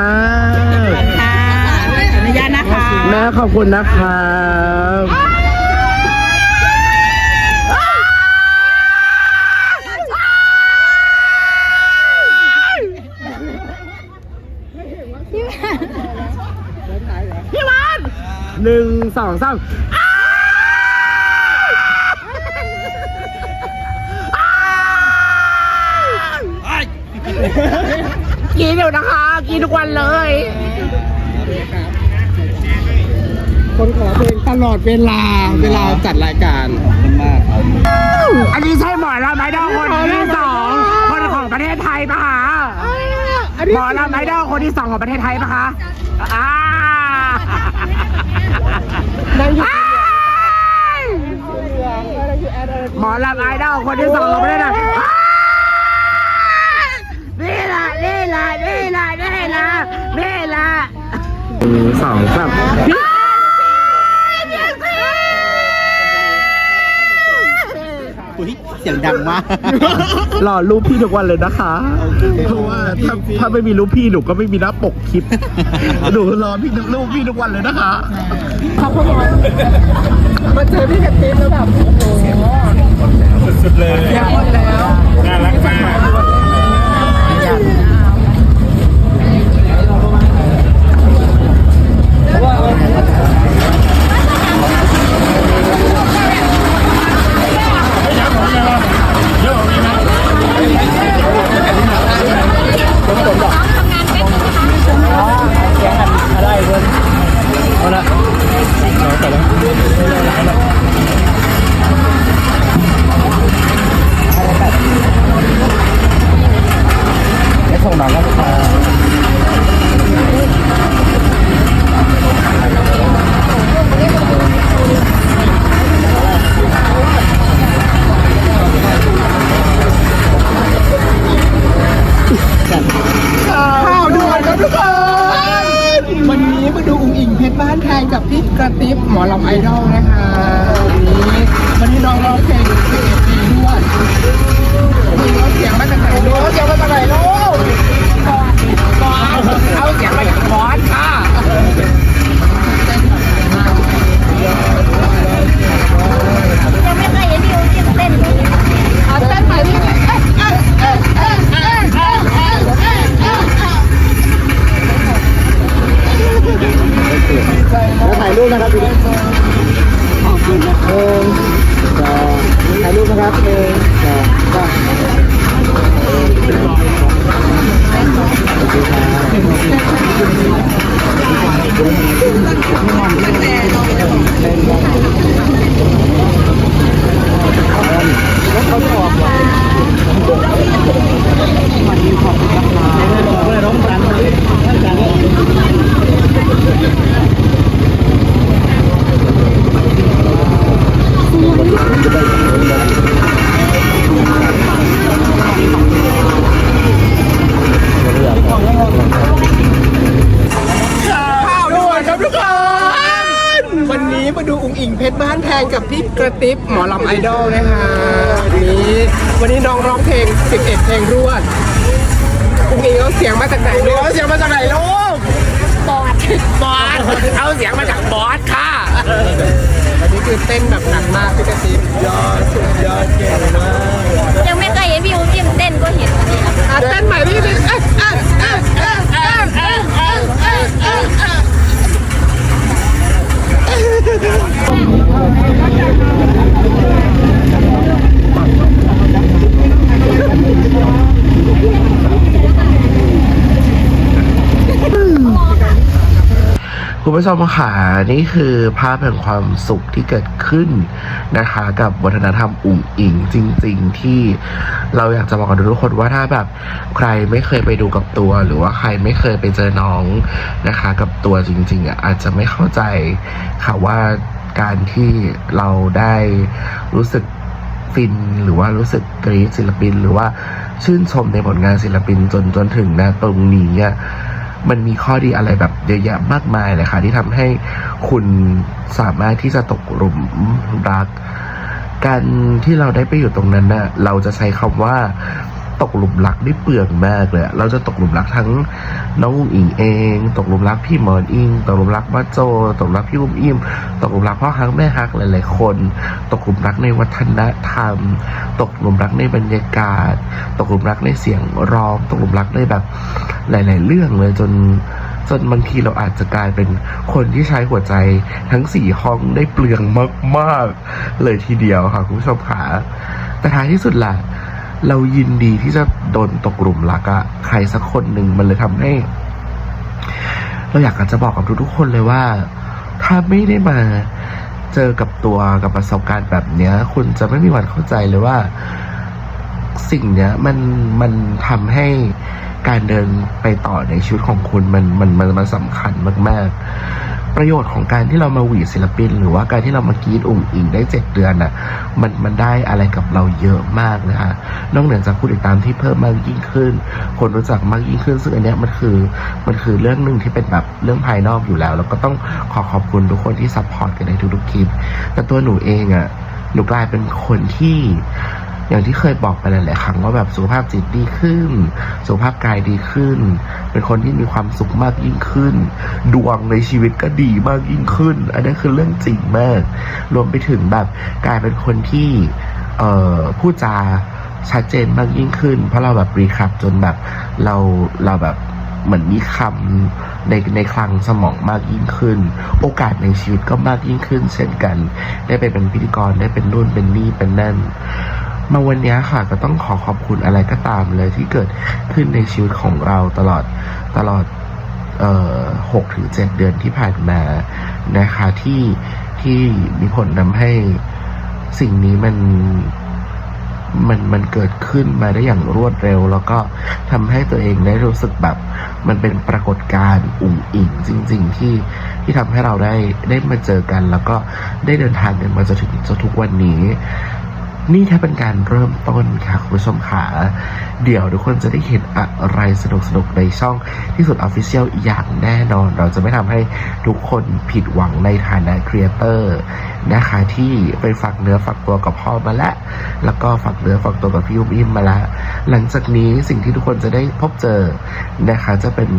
มากค่ะขออนุญาตนะคะแม่ขอบคุณนะครับพี่วันหนึ่งสองสาม กินเดี๋ยวนะคะ กินทุกวันเลย คนขอเพลงตลอดเวลาเวลาจัดรายการมากอันนี้ใช่หมอลำไอดอลคนที่สองคนของประเทศไทยปะคะหมอลำไอดอลคนที่สองของประเทศไทยปะคะอ่านั่งอยู่อ้ายหมอลำไอดอลคนที่สองของประเทศไทยอ้าย นี่แหละนี่แหละนี่แหละนี่แหละนี่แหละหนึ่งสองสามอุ้ยเสียงดังมากรอรูปพี่ทุกวันเลยนะคะ เพราะว่าถ้าถ้าไม่มีรูปพี่หนูก็ไม่มีหน้าปกคลิป หนูรอพี่รูปพี่ทุกวันเลยนะคะมาเจอพี่กับติ๊บแล้วแบบโอ้โหสุดเลยยาวแล้ว น่ารักมาก มาดูอุ้งอิงเพชรบ้านแพงกับพี่กระติบหมอลำไอดอลนะคะวันนี้วันนี้น้องร้องเพลง 11 เพลงรวดอุ้งอิงเอาเสียงมาจากไหนลูกเอาเสียงมาจากไหนลูกบอดบอสเอาเสียงมาจากบอสค่ะวันนี้คือเต้นแบบหนักมากพี่กระติบยอดสุดยอดเก่งมากยังไม่เคยเห็นพี่อุ้มเต้นก็เห็นวันนี้ครับอะเต้นใหม่พี่เต้นเอ้ยเอ้ยเอ้ยเอ้ยเอ้ยเอ้ยเอ้ยเอ้ยเอ้ยเอ้ย คุณ ผู้ชมค่ะนี่คือภาพแห่งความสุขที่เกิดขึ้นนะคะ กับวัฒนธรรมอุ่งอิงจริง ๆ ที่เราอยากจะบอกกับทุกคนว่าถ้าแบบใครไม่เคยไปดูกับตัว หรือว่าใครไม่เคยไปเจอน้องนะคะ กับตัวจริงๆอะอาจจะไม่เข้าใจค่ะว่าการที่เราได้รู้สึกฟินหรือว่ารู้สึกกรี๊ดศิลปิน หรือว่าชื่นชมในผลงานศิลปินจนจนถึงนะตรงนี้อะ มันมีข้อดีอะไรแบบเยอะแยะมากมายเลยค่ะ ที่ทำให้คุณสามารถที่จะตกหลุมรัก การที่เราได้ไปอยู่ตรงนั้นน่ะเราจะใช้คำว่าตกหลุมรักได้เปลืองมากเลย เราจะตกหลุมรักทั้งน้องอุ้งอิงเอง ตกหลุมรักพี่หมอนอิง ตกหลุมรักมาโจ ตกหลุมรักพี่อุ้มอิม ตกหลุมรักพ่อฮักแม่ฮักหลายๆคน ตกหลุมรักในวัฒนธรรม ตกหลุมรักในบรรยากาศ ตกหลุมรักในเสียงร้อง ตกหลุมรักในแบบ หลาย ๆ เรื่องเลยจนจนบางทีเราอาจจะกลายเป็นคนที่ใช้หัวใจทั้งสี่ห้องได้เปลืองมาก ๆ เลยทีเดียวค่ะคุณผู้ชมค่ะแต่ท้ายที่สุดล่ะเรายินดีที่จะโดนตกหลุมรักอะใครสักคนหนึ่งมันเลยทำให้ เราอยากจะบอกกับทุกๆคนเลยว่า ถ้าไม่ได้มาเจอกับตัวกับประสบการณ์แบบเนี้ย คุณจะไม่มีวันเข้าใจเลยว่า สิ่งเนี้ยมันมันทำให้ การเดินไปต่อในชีวิตของคุณมันมันมันมันสำคัญมาก ๆ ประโยชน์ของการที่เรามาหวีดศิลปิน หรือว่าการที่เรามากรีดอุ่งอิงได้เจ็ดเดือนน่ะมันมันได้อะไรกับเราเยอะมากนะคะนอกเหนือจากผู้ติดตามที่เพิ่มมากยิ่งขึ้น คนรู้จักมากยิ่งขึ้นซึ่งอันเนี้ยมันคือมันคือเรื่องหนึ่งที่เป็นแบบเรื่องภายนอกอยู่แล้ว แล้วก็ต้องขอขอบคุณทุกคนที่ซัพพอร์ตกันในทุกๆคลิปแต่ตัวหนูเองอะ่ะหนูกลายเป็นคนที่ อย่างที่เคยบอกไปหลายๆครั้งว่าแบบสุขภาพจิตดีขึ้น สุขภาพกายดีขึ้น เป็นคนที่มีความสุขมากยิ่งขึ้น ดวงในชีวิตก็ดีมากยิ่งขึ้น อันนี้คือเรื่องจริงมาก รวมไปถึงแบบกลายเป็นคนที่เอ่อพูดจาชัดเจนมากยิ่งขึ้น เพราะเราแบบรีคับจนแบบเราเราแบบเหมือนมีคำในในคลังสมองมากยิ่งขึ้น โอกาสในชีวิตก็มากยิ่งขึ้น เช่นกัน ได้ไปเป็นพิธีกรได้เป็นนู่นเป็นนี่เป็นนั่น มาวันนี้ค่ะก็ต้องขอขอบคุณอะไรก็ตามเลยที่เกิดขึ้นในชีวิตของเราตลอดตลอดเอ่อหกถึงเจ็ดเดือนที่ผ่านมานะคะที่ที่มีผลทำให้สิ่งนี้มันมันมันเกิดขึ้นมาได้อย่างรวดเร็ว แล้วก็ทำให้ตัวเองได้รู้สึกแบบ มันเป็นปรากฏการณ์อุ่งอิงจริง ๆ ที่ที่ทำให้เราได้ได้มาเจอกัน แล้วก็ได้เดินทางกันมาจนถึงจนทุกวันนี้ นี่แค่เป็นการเริ่มต้นค่ะคุณผู้ชมขาเดี๋ยวทุกคนจะได้เห็นอะไรสนุกๆในช่องที่สุดออฟฟิเชียลอย่างแน่นอน เราจะไม่ทำให้ทุกคนผิดหวังในฐานะครีเอเตอร์นะคะที่ไปฝักเนื้อฝักตัวกับพ่อมาแล้ว แล้วก็ฝักเนื้อฝักตัวกับพี่อุ้มอิมมาแล้ว หลังจากนี้สิ่งที่ทุกคนจะได้พบเจอนะคะจะเป็น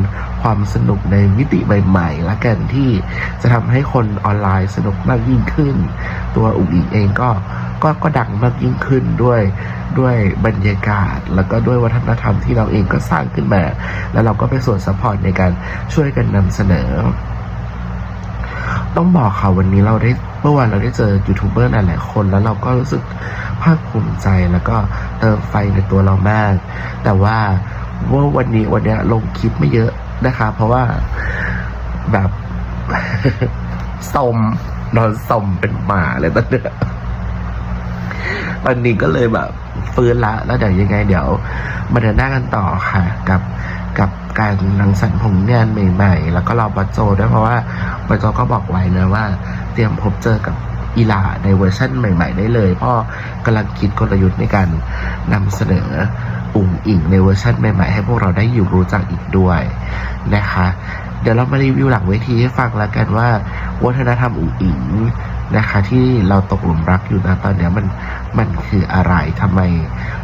ความสนุกในมิติใหม่ๆละกันที่จะทำให้คนออนไลน์สนุกมากยิ่งขึ้น ตัวอุ๋งอิงเองก็ก็ก็ดังมากยิ่งขึ้นด้วยด้วยบรรยากาศ แล้วก็ด้วยวัฒนธรรมที่เราเองก็สร้างขึ้นมา แล้วเราก็เป็นส่วนสปอร์ตในการช่วยกันนำเสนอ ต้องบอกค่ะวันนี้เราได้เมื่อวานเราได้เจอยูทูบเบอร์หลายๆคน แล้วเราก็รู้สึกภาคภูมิใจแล้วก็เติมไฟในตัวเรามาก แต่ว่าว่าวันนี้วันเนี้ยลงคลิปไม่เยอะ นะคะเพราะว่าแบบสมนอนสมเป็นหมาเลยตอนเนี้ยตอนนี้ก็เลยแบบฟื้นละ แล้วเดี๋ยวยังไง เดี๋ยวมาเดินหน้ากันต่อค่ะ กับกับการรังสรรค์ผลงานใหม่ๆ แล้วก็รอบัจโจด้วยเพราะว่าบัจโจก็บอกไว้นะว่า เตรียมพบเจอกับอีลาในเวอร์ชั่นใหม่ ๆ ได้เลยเพราะกำลังคิดกลยุทธ์ในการนำเสนอ อุ่งอิงในเวอร์ชันใหม่ๆ ให้พวกเราได้อยู่รู้จักอีกด้วยนะคะ เดี๋ยวเรามารีวิวหลังเวทีให้ฟังแล้วกันว่า วัฒนธรรมอุ่งอิงนะคะที่เราตกหลุมรักอยู่นะตอนนี้มันมันคืออะไรทำไม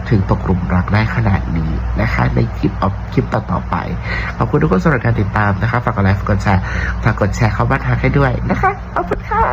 ถึงตกหลุมรักได้ขนาดนี้นะคะ ในคลิปออฟคลิปต่อๆไป ขอบคุณทุกคนสำหรับการติดตามนะคะ ฝากกดไลค์ฝากกดแชร์ฝากกดแชร์เข้าบ้านทางให้ด้วยนะคะขอบคุณค่ะ